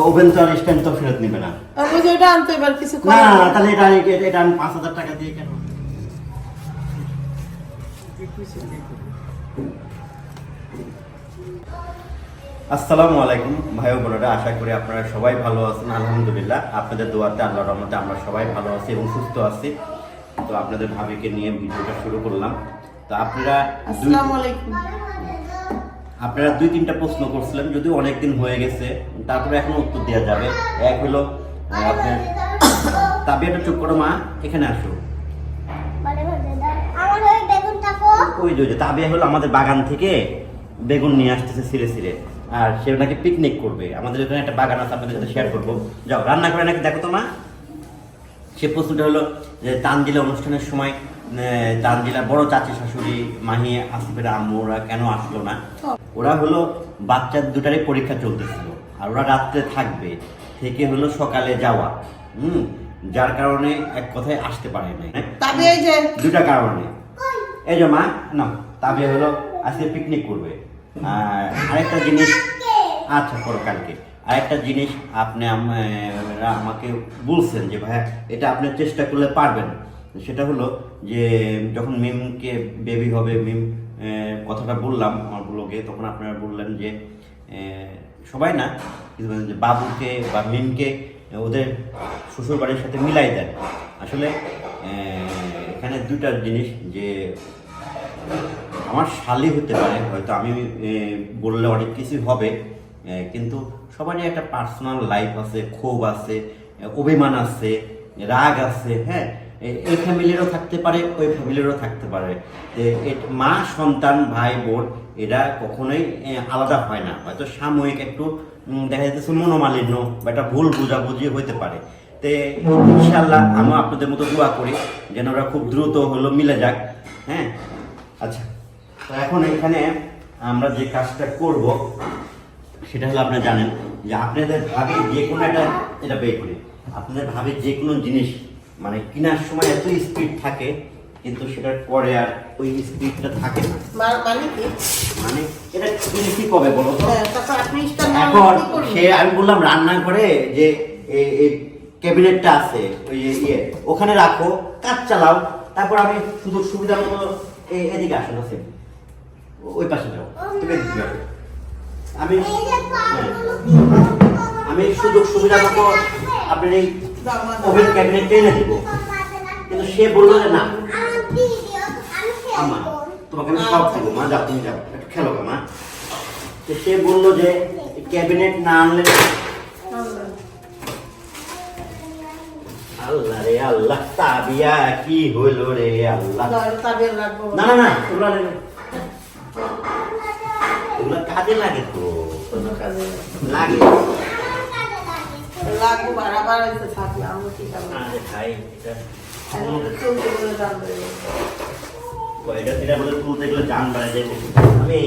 Oven তো আর stand তো ফেরত নিবে না। আমি ওটা আনতে এবার কিছু না তাহলে এটা এটা- এটা আমি পাঁচ হাজার টাকা দিয়ে কেন? আসসালামু আলাইকুম ভাই ও বোনেরা আশা করি আপনারা সবাই ভালো আছেন আলহামদুলিল্লাহ। আপনাদের দোয়াতে আল্লাহর রহমতে আমরা সবাই ভালো আছি এবং সুস্থ আছি। তো আপনাদের ভাবিকে নিয়ে ভিডিওটা শুরু করলাম। তো আপনারা আসসালামু আলাইকুম। আপনারা দুই, তিনটা প্রশ্ন করছিলেন, যদিও অনেক দিন হয়ে গেছে, তারপরে এখন উত্তর দেওয়া যাবে। এক হলো আপনার তাবিয়াটা চুপ করো মা, এখানে আসো। ওই যে তাবিয়া হলো আমাদের বাগান থেকে বেগুন নিয়ে আসতেছে সিরে সিরে আর সে নাকি পিকনিক করবে। আমাদের এখানে একটা বাগান আছে, আপনাদের সাথে শেয়ার করব। যাও, রান্না করে নাকি দেখো তো মা? সে প্রশ্নটা হলো যে, তানজিলা অনুষ্ঠানের সময় আহ, তানজিলার বড় চাচি শাশুড়ি মাহি আসিফের আম্মু ওরা কেন আসলো না? ওরা হলো বাচ্চা দুটারই পরীক্ষা চলতেছিল আর ওরা রাত্রে থাকবে থেকে হলো সকালে যাওয়া হুম? যার কারণে এক কথায় আসতে পারে নাই। তবে এই যে। দুটা কারণে। এই যে মা না তাবিয়া হলো আজকে পিকনিক করবে। আর আরেকটা জিনিস আচ্ছা করো কালকে। আরেকটা জিনিস আপনি আমাকে বলছেন যে ভাইয়া এটা আপনি চেষ্টা করলে পারবেন। সেটা হলো যে, যখন মিমকে বেবি হবে মিম কথাটা বললাম আমার ব্লগে তখন আপনারা বললেন যে সবাই না, কিন্তু বাবুকে বা মিমকে ওদের শ্বশুর বাড়ির সাথে মিলাই দেন। আসলে এখানে দুটা জিনিস যে, আমার শালি হতে পারে, হয়তো আমি বললে অনেক কিছু হবে কিন্তু সবারই একটা পার্সোনাল লাইফ আছে, ক্ষোভ আছে, অভিমান আছে, রাগ আছে হ্যাঁ? এই ফ্যামিলিরও থাকতে পারে, ওই ফ্যামিলিরও থাকতে পারে। মা, সন্তান, ভাই, বোন, এরা কখনোই আলাদা হয় না। হয়তো সাময়িক একটু দেখা যাচ্ছে মনোমালিন্য বা একটা ভুল বোঝাবুঝি হইতে পারে। তে ইনশাল্লাহ আমিও আপনাদের মতো দোয়া করি, যেন ওরা খুব দ্রুত হলো, মিলে যাক। হ্যাঁ? আচ্ছা। তো এখন এখানে আমরা যে কাজটা করব, সেটা হলো আপনারা জানেন যে আপনাদের ভাবে যে কোনো একটা, এটা বের করি। আপনাদের ভাবে যে কোনো জিনিস মানে কেনার সময় এত স্পিড থাকে কিন্তু সেটার পরে আর ওই স্পিডটা থাকে না। মানে কি? মানে এটা কিনেছি কবে বলো তো? হ্যাঁ, এখন সে আমি বললাম রান্না করে যে ক্যাবিনেটটা আছে ওই যে ইয়ে ওখানে রাখো কাজ চালাও তারপর আমি সুযোগ সুবিধা মতো এই- এদিকে আসো আছে ওই পাশে যাও তুমি আমি হ্যাঁ, আমি সুযোগ সুবিধা মতো আপনার এই। ওভেন ক্যাবিনেটটা এনে দিব কিন্তু সে বলল যে না। আমি তোমাকে আমি সব দেবো। মা যাও তুমি যাও। একটু খেলো মা। তো সে বলল যে ক্যাবিনেট না আনলে আল্লাহ রে আল্লাহ তাবিয়া কি হইল রে আল্লাহ। না না না নে- এগুলা কাজে লাগে তো। না। লাগে হয়েছে, কি আমি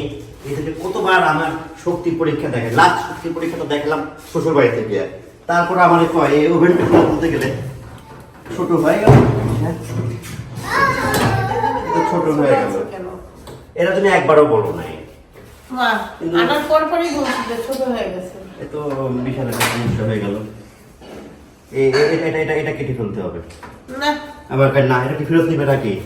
কতবার আমার শক্তি পরীক্ষা দেখে লাস্ট শক্তি পরীক্ষা তো দেখলাম শ্বশুর বাড়ি থেকে তারপর আমার কয় এই ওভেনটা তুলতে গেলে ছোট হয়ে গেল। হ্যাঁ, ছোট হয়ে গেল? এটা তুমি একবারও বলো নাই। আনার পর পরই ছোট হয়ে গেছে। এ তো বিশাল একটা সমস্যা হয়ে গেল। এটা এটা এটা এটা কেটে ফেলতে হবে। না, আবার না এটা কি ফেরত নিবে নাকি?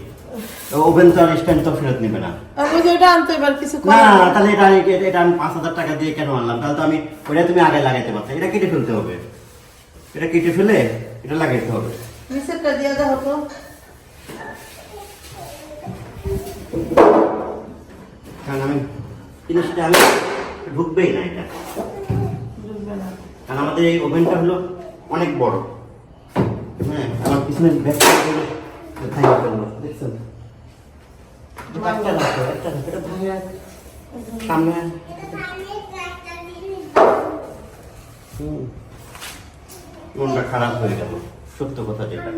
ওভেন তো আর স্ট্যান্ড তো ফেরত নিবে না। আমি ওটা আনতে এবার কিছু না। তাহলে এটা এটা- এটা আমি পাঁচ হাজার টাকা দিয়ে কেন আনলাম? তাহলে তো আমি ওটা তুমি আগে লাগাইতে পারছ এটা কেটে ফেলতে হবে। এটা কেটে ফেলে এটা লাগাইতে হবে। নিচেরটা দিয়ে দাও তো। কারণ আমি জিনিসটা আমি ঢুকবেই না এটা। কারণ আমাদের এই ওভেনটা হলো অনেক বড়। হ্যাঁ আমার পিছনে দেখছেন? সামনে। মনটা খারাপ হয়ে গেল সত্য কথা যেটা।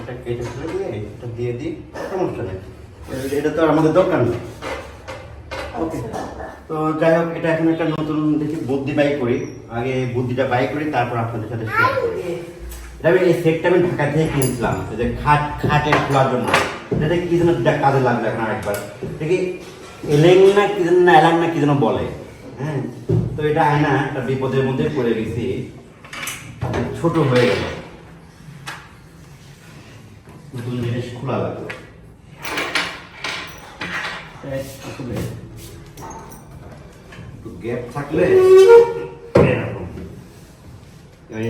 এটা কেটে ফেলে দিয়ে এটা দিয়ে দিই সমস্যা নেই। এটা তো আমাদের দরকার নেই। ওকে তো যাই হোক, এটা এখন একটা নতুন দেখি বুদ্ধি বাই করি। আগে বুদ্ধিটা বাই করি, তারপর আপনাদের সাথে শেয়ার করি। এটা আমি এই সেটটা আমি ঢাকা থেকে কিনছিলাম যে খাট, খাটের খোলার জন্য। এটা কি যেন কাজে লাগবে এখন আরেকবার। দেখি এলেং না কি যেন না এলাং না কি যেন বলে। হ্যাঁ তো এটা আয়না একটা বিপদের মধ্যে পড়ে গেছি। ছোট হয়ে গেল। নতুন জিনিস খোলা লাগল। আসলে একটু গ্যাপ থাকলে এরকম।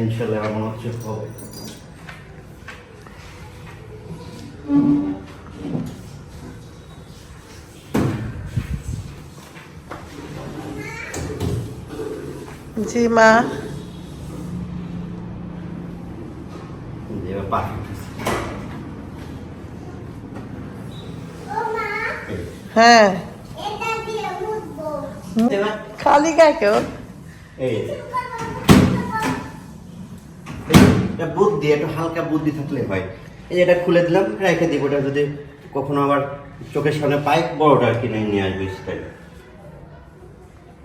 ইনশাল্লাহ আমার হচ্ছে হবে। জি মা যে এবার পাখি উঠেছে। এই, হ্যাঁ। খালি গায়ে কেউ? এটা বুদ্ধি একটু হালকা বুদ্ধি থাকলে হয়। এই এটা খুলে দিলাম রেখে দিব। ওটা যদি কখনো আবার চোখের সামনে পাই বড়টা কিনে নিয়ে আসবে স্টাইল।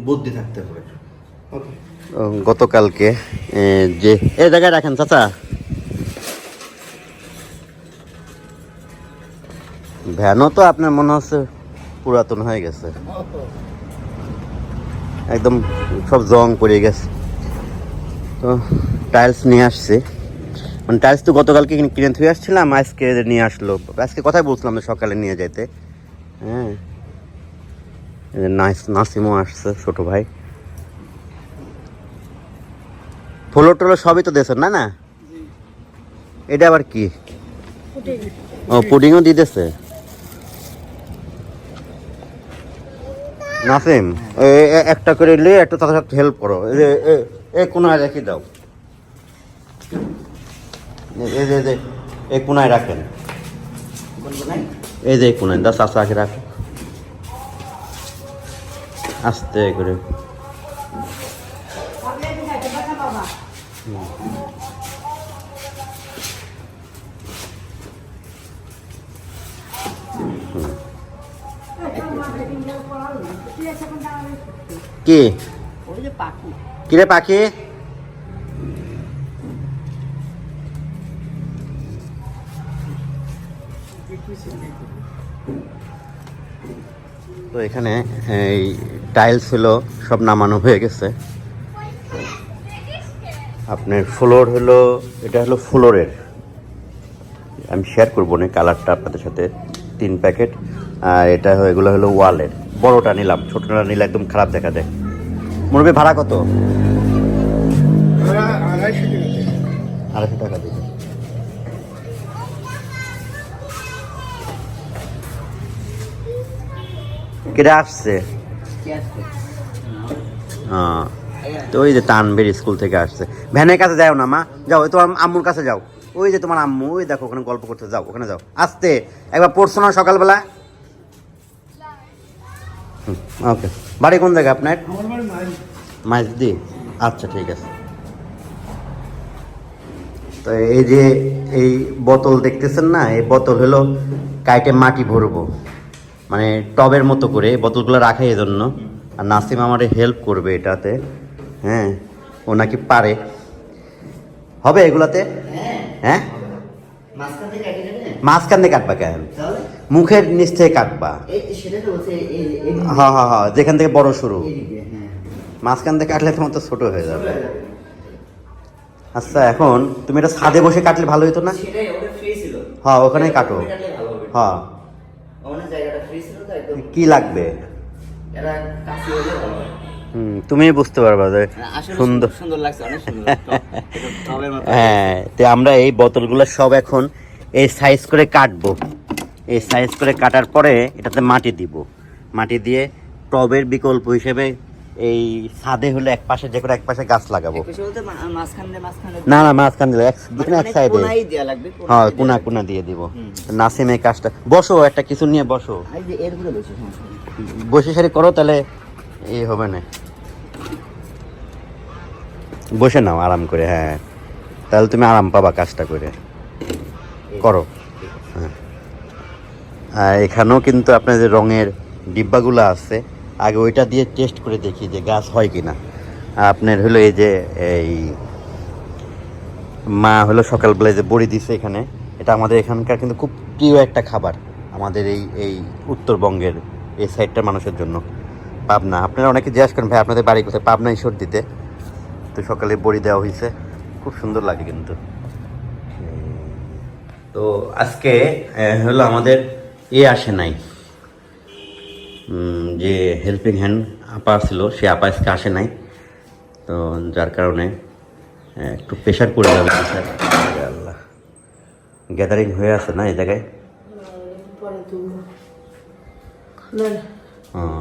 বুদ্ধি থাকতে হবে গতকালকে যে এই জায়গায় রাখেন চাচা। ভ্যানও তো আপনার মনে হচ্ছে পুরাতন হয়ে গেছে। একদম সব জং পড়ে গেছে। তো টাইলস নিয়ে আসছে। মানে টাইলস তো গতকালকে কিনে- কিনে থুয়ে আসছিলাম আজকে নিয়ে আসলো। আজকে কথাই বলছিলাম সকালে নিয়ে যাইতে। হ্যাঁ। নাইস নাসিমও আসছে ছোট ভাই। ফ্লোর টোলো সবই তো দেশের না না? এটা আবার কি? ও পুডিংও দিতেছে নাসিম এ- এ- একটা করে নিয়ে একটু তাদের সাথে হেল্প করো। এ- এ কোনায় রেখে দাও। এ- এই যে যে এই কোনায় রাখেন। এই যে কোনায়, দা চাষাকে রাখো আস্তে করে। কি? কিরে পাখি? তো এখানে এই টাইলস হলো সব নামানো হয়ে গেছে। আপনার ফ্লোর হলো এটা হলো ফ্লোরের। আমি শেয়ার করব না কালারটা আপনাদের সাথে। তিন প্যাকেট আর এটা এগুলো হলো ওয়ালের বড়টা নিলাম ছোটটা নিলে একদম খারাপ দেখা যায়। মুরগি ভাড়া কত? আড়াইশো টাকা দিবে কেটে আসছে? হ্যাঁ। তো ওই যে তানবের স্কুল থেকে আসছে। ভ্যানের কাছে যাও না মা। যাও ওই তোমার আম্মুর কাছে যাও। ওই যে তোমার আম্মু ওই দেখো ওখানে গল্প করতে যাও ওখানে যাও। আসতে। একবার পড়ছো না সকালবেলা? ওকে। বাড়ি কোন জায়গা আপনার? মাইজদি। আচ্ছা ঠিক আছে। তো এই যে এই বোতল দেখতেছেন না এই বোতল হলো কাইটে মাটি ভরবো। মানে টবের মতো করে বোতলগুলো রাখে এই জন্য আর নাসিম আমারে হেল্প করবে এটাতে হ্যাঁ? ও নাকি পারে। হবে এগুলাতে? হ্যাঁ। মাঝখান নেবে মাঝখান দিয়ে কাটবা কেন? তাহলে মুখের নিচ থেকে কাটবা। হ্যাঁ হ্যাঁ হ্যাঁ যেখান থেকে বড় শুরু। হ্যাঁ। মাঝখান থেকে কাটলে তোমার তো ছোট হয়ে যাবে। আচ্ছা এখন তুমি এটা ছাদে বসে কাটলে ভালো হতো না? হ্যাঁ কাটো। হ্যাঁ। ওখানে তো একদম। কি লাগবে? হয়। হুম তুমি বুঝতে পারবা যে সুন্দর সুন্দর। লাগছে অনেক সুন্দর হ্যাঁ তো আমরা এই বোতলগুলো সব এখন এই সাইজ করে কাটবো। এই সাইজ করে কাটার পরে এটাতে মাটি দিব। মাটি দিয়ে টবের বিকল্প হিসেবে এই ছাদে হলে এক পাশে যে করে এক পাশে গাছ লাগাবো। না না মাঝখান দিলে এক এক সাইডে হ্যাঁ কোনা কোনা দিয়ে দিব। নাসিম কাজটা বসো একটা কিছু নিয়ে বসো। বসে সারি করো তাহলে এই হবে না। বসে নাও আরাম করে হ্যাঁ। তাহলে তুমি আরাম পাবা কাজটা করে। করো। এখানেও কিন্তু আপনার যে রঙের ডিব্বাগুলো আছে। আগে ওইটা দিয়ে টেস্ট করে দেখি যে গাছ হয় কি না আপনার হলো এই যে এই মা হলো সকালবেলায় যে বড়ি দিছে এখানে, এটা আমাদের এখানকার কিন্তু খুব প্রিয় একটা খাবার, আমাদের এই এই উত্তরবঙ্গের এই সাইডটার মানুষের জন্য। পাবনা, আপনারা অনেকে জিজ্ঞাসা করেন, ভাই, আপনাদের বাড়ি কোথায়? পাবনা ঈশ্বর দিতে। তো সকালে বড়ি দেওয়া হয়েছে। খুব সুন্দর লাগে কিন্তু। তো আজকে হলো আমাদের এ আসে নাই। যে হেল্পিং হ্যান্ড আপা ছিল সে আপা আজকে আসে নাই। তো যার কারণে একটু প্রেশার পড়ে যাবে। স্যার আল্লাহ। গ্যাদারিং হয়ে আছে না এই জায়গায়?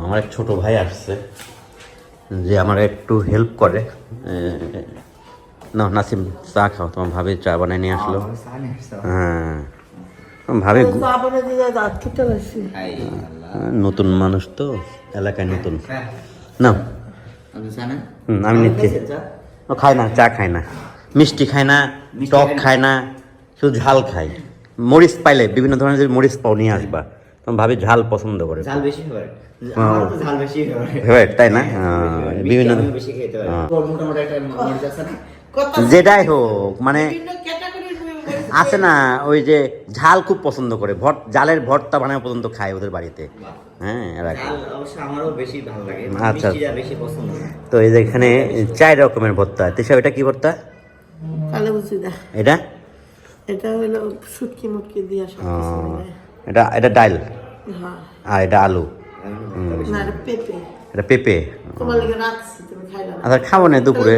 আমার এক ছোটো ভাই আসছে যে আমার একটু হেল্প করে। না নাসিম চা খাও। তোমার ভাবি চা বানিয়ে নিয়ে আসলো। হ্যাঁ। ভাবি নতুন মানুষ তো এলাকায় নতুন। না? আমি নিচ্ছি। ও খায় না চা খায় না। মিষ্টি খায় না টক খায় না? শুধু ঝাল খায়। মরিচ পাইলে বিভিন্ন ধরনের যদি মরিচ পাও নিয়ে আসবা। তখন ভাবি ঝাল পছন্দ করে। ঝাল বেশি ফেভারিট আমার তো ঝাল বেশি তাই না? বিভিন্ন- হ্যাঁ। ওর মোটামুটি একটা মরিচ আছে না? কত যেটাই হোক মানে বিভিন্ন আছে না ওই যে ঝাল খুব পছন্দ করে ভট জালের ভর্তা বানায় পর্যন্ত খায় ওদের বাড়িতে। হ্যাঁ ভালো আচ্ছা। বেশি তো এই যে এখানে চার রকমের ভর্তা। তেসা এটা কি ভর্তা? কালো বুঝি দা এটা? এটা হলো শুটকি মুটকি দিয়ে ও, এটা এটা ডাল? হ্যাঁ। আর এটা আলু? এটা পেঁপে। আচ্ছা খাব না দুপুরে।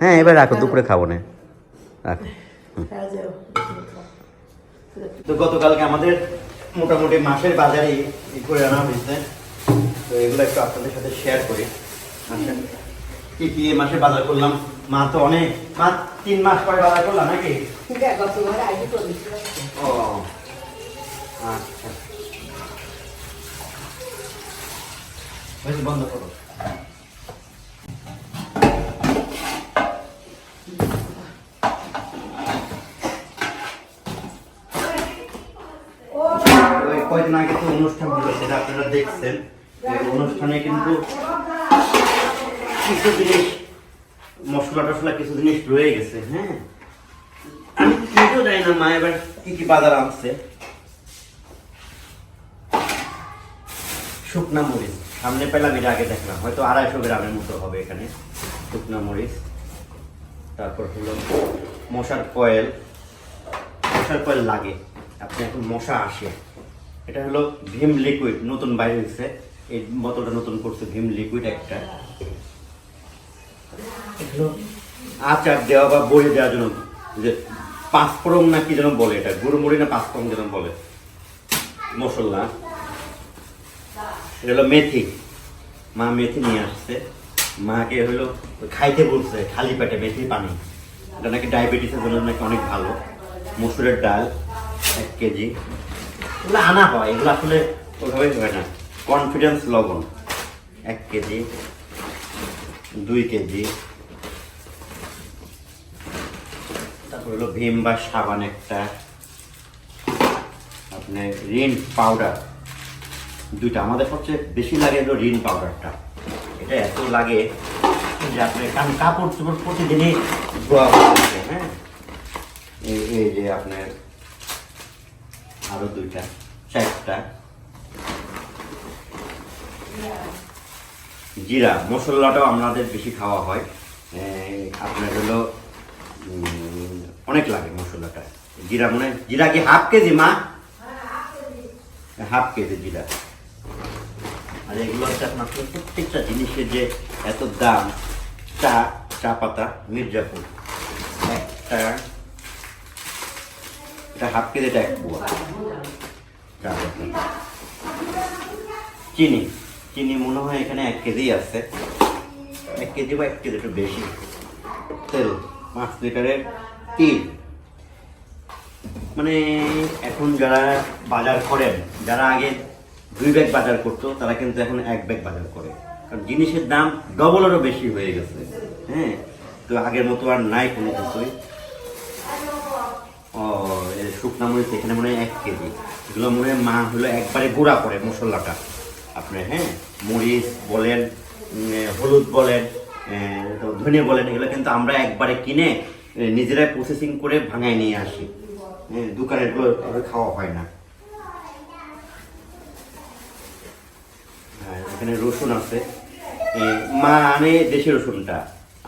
হ্যাঁ এবার রাখো দুপুরে খাব না। রাখো। তো গতকালকে আমাদের মোটামুটি মাসের বাজারে করে আনা হয়েছে। তো এগুলো একটু আপনাদের সাথে শেয়ার করি। কি কি মাসে বাজার করলাম? মা তো অনেক মা তিন মাস পরে বাজার করলাম নাকি? ও আচ্ছা। বন্ধ করো। ওই কয়দিন আগে তো অনুষ্ঠান হলো সেটা আপনারা দেখছেন। অনুষ্ঠানে কিন্তু কিছু জিনিস, মশলা টশলা কিছু জিনিস রয়ে গেছে হ্যাঁ? আমি নিজেও জানি না, মা এবার কি কি বাজার আনছে? শুকনা মরিচ। সামনে পেলাম এটা আগে দেখলাম, হয়তো আড়াইশো গ্রামের মতো হবে এখানে শুকনা মরিচ। তারপর হলো মশার কয়েল। মশার কয়েল লাগে, আপনি এখন মশা আসে। এটা হলো ভীম লিকুইড নতুন বাইরে হয়েছে। এই বোতলটা নতুন করছে ভীম লিকুইড একটা। আচার দেওয়া বা বই দেওয়ার জন্য যে পাঁচফোড়ন না কি যেন বলে এটা গুড়মুড়ি না পাঁচফোড়ন যেন বলে। মশলা। এটা হলো মেথি। মা মেথি নিয়ে আসছে। মাকে হলো খাইতে বলছে খালি পেটে মেথি পানি। এটা নাকি ডায়াবেটিসের জন্য নাকি অনেক ভালো। মসুরের ডাল এক কেজি। এগুলো আনা হয়, এগুলো আসলে ওইভাবে হয় না। কনফিডেন্স লবণ, এক কেজি, দুই কেজি। তারপর হলো ভীম বা সাবান একটা। আপনার রিন পাউডার দুইটা। আমাদের সবচেয়ে বেশি লাগে হলো রিন পাউডারটা এটা এত লাগে যে আপনার কারণ কাপড় চোপড় প্রতিদিনই ধোয়া হ্যাঁ? এই এই যে আপনার আরও দুইটা, চারটা। জিরা, মশলাটাও আমাদের বেশি খাওয়া হয়। আপনার হলো অনেক লাগে মশলাটা। জিরা মনে, জিরা কি হাফ কেজি, মা? হাফ কেজি জিরা। আর এগুলো হচ্ছে আপনার প্রত্যেকটা জিনিসের যে এত দাম, চা চা পাতা, মির্জাপুর। একটা এটা হাফ কেজি এটা এক পোয়া চিনি চিনি মনে হয় এখানে এক কেজি আছে। এক কেজি বা এক কেজি একটু বেশি। তেল, পাঁচ লিটারের তিল। মানে এখন যারা বাজার করেন, যারা আগে দুই ব্যাগ বাজার করতো, তারা কিন্তু এখন এক ব্যাগ বাজার করে। কারণ জিনিসের দাম ডবলেরও বেশি হয়ে গেছে। হ্যাঁ তো আগের মতো আর নাই কোনো কিছুই। ও শুকনা মরিচ, এখানে মনে হয় এক কেজি। এগুলো মনে হয় মা হলো একবারে গুঁড়া করে মশলাটা। আপনার হ্যাঁ মরিচ বলেন হলুদ বলেন ধনে বলেন, এগুলো কিন্তু আমরা একবারে কিনে নিজেরাই প্রসেসিং করে ভাঙায় নিয়ে আসি। দোকানেরগুলো খাওয়া হয় না। এখানে রসুন আছে। মা আনে দেশি রসুনটা।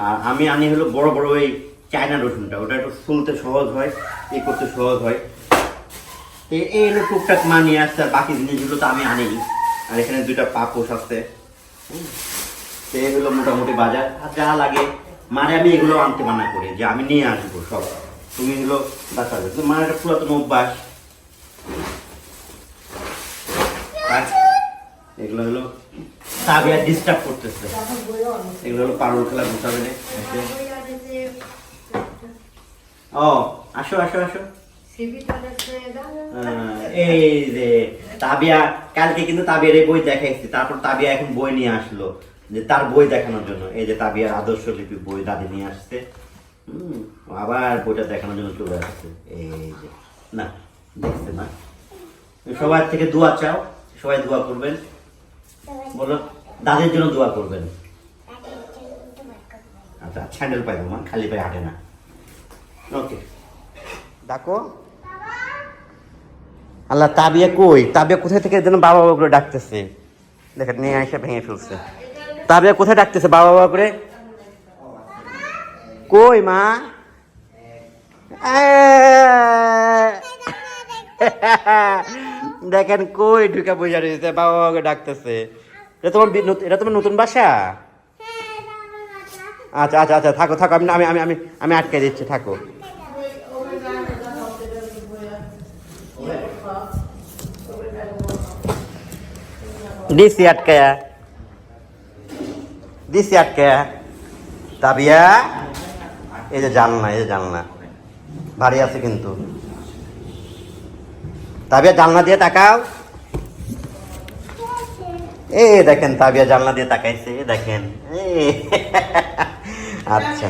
আর আমি আনি হলো বড় বড় ওই চায়না রসুনটা ওটা একটু ফুলতে সহজ হয় এই করতে সহজ হয়। তো এই হলো টুকটাক মা নিয়ে আসছে, আর বাকি জিনিসগুলো তো আমি আনি আর এখানে দুইটা পাপোশ আছে। তো এই হলো মোটামুটি বাজার। আর যা লাগে মারে আমি এগুলো আনতে মানা করি, যে আমি নিয়ে আসব সব। তুমি হলো বাঁচাবে কিন্তু মার একটা পুরাতন অভ্যাস। এগুলো হলো তাবিয়া ডিস্টার্ব করতেছে। এগুলো হলো পারুল খেলা এসে। ও আসো আসো আসো। এই যে তাবিয়া কালকে কিন্তু তাবিয়ার এই বই দেখাইছি তারপর তাবিয়া এখন বই নিয়ে আসলো যে তার বই দেখানোর জন্য। এই যে তাবিয়ার আদর্শ লিপি বই দাদি নিয়ে আসছে। হুম, আবার বইটা দেখানোর জন্য চলে আসছে। এই যে না দেখছে না। সবার থেকে দোয়া চাও সবাই দোয়া করবেন। বলো দাদির জন্য দোয়া করবেন। আচ্ছা স্যান্ডেল পাই মা খালি পায়ে হাঁটে না। ওকে ডাকো আল্লাহ তাবিয়া কই? তাবিয়া কোথায় থেকে যেন বাবা বাবা করে ডাকতেছে? দেখেন, নিয়ে এসে ভেঙে ফেলছে। তাবিয়া কোথায় ডাকতেছে বাবা বাবা করে? কই মা? দেখেন, কই ঢুকে বসে রয়েছে, বাবা বাবাকে ডাকতেছে। এটা তোমার এটা তোমার নতুন বাসা? আচ্ছা আচ্ছা আচ্ছা থাকো থাকো, আমি আমি আমি আমি আটকে দিচ্ছি, থাকো। দিছি আটকায়া দিছি আটকায়া তাবিয়া, এই যে জানলা, এই যে জানলা। ভারী আছে কিন্তু। তাবিয়া, জানলা দিয়ে তাকাও। এ দেখেন, তাবিয়া জানলা দিয়ে তাকাইছে দেখেন। এ আচ্ছা